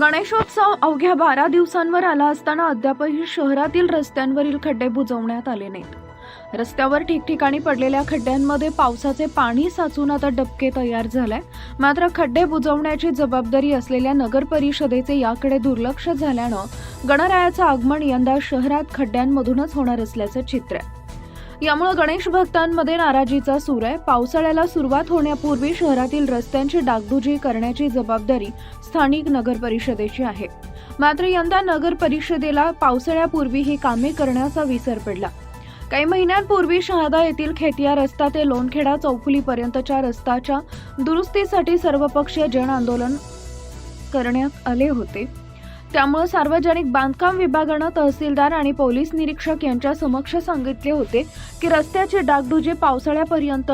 गणेशोत्सव अवघ्या बारा दिवसांवर आला असताना अद्यापही शहरातील रस्त्यांवरील खड्डे बुजवण्यात आले नाहीत. रस्त्यावर ठिकठिकाणी पडलेल्या खड्ड्यांमध्ये पावसाचे पाणी साचून आता डबके तयार झालाय मात्र खड्डे बुजवण्याची जबाबदारी असलेल्या नगर परिषदेचे याकडे दुर्लक्ष झाल्यानं गणरायाचं आगमन यंदा शहरात खड्ड्यांमधूनच होणार असल्याचं चित्र आहे. यामुळे गणेश भक्तांमध्ये नाराजीचा सूर आहे. पावसाळ्याला सुरुवात होण्यापूर्वी शहरातील रस्त्यांची डागडुजी करण्याची जबाबदारी स्थानिक नगर परिषदेची आहे. मात्र यंदा नगर परिषदेला पावसाळ्यापूर्वी ही कामे करण्याचा विसर पडला. काही महिन्यांपूर्वी शहादा येथील खेतिया रस्ता ते लोणखेडा चौफुलीपर्यंतच्या रस्त्याच्या दुरुस्तीसाठी सर्वपक्षीय जन आंदोलन करण्यात आले होते. त्यामुळे सार्वजनिक बांधकाम विभागानं तहसीलदार आणि पोलीस निरीक्षक यांच्या समक्ष सांगितले होते की रस्त्याची डागडुजी पावसाळ्यापर्यंत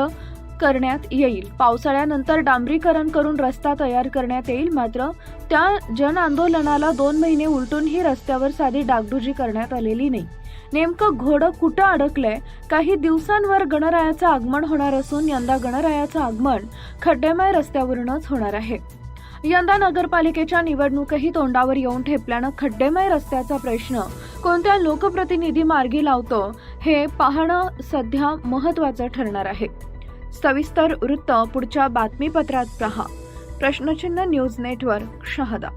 करण्यात येईल. पावसाळ्यानंतर डांबरीकरण करून रस्ता तयार करण्यात येईल. मात्र त्या जन आंदोलनाला दोन महिने उलटूनही रस्त्यावर साधी डागडुजी करण्यात आलेली नाही. नेमकं घोडं कुठं अडकलंय? काही दिवसांवर गणरायाचं आगमन होणार असून यंदा गणरायाचं आगमन खड्डेमय रस्त्यावरूनच होणार आहे. यंदा नगरपालिकेच्या निवडणूकही तोंडावर येऊन ठेपल्यानं खड्डेमय रस्त्याचा प्रश्न. कोणत्या लोकप्रतिनिधी मार्गी लावतो हे पाहणं सध्या महत्त्वाचं ठरणार आहे. सविस्तर वृत्त पुढच्या बातमीपत्रात पहा. प्रश्नचिन्ह न्यूज नेटवर्क शहादा.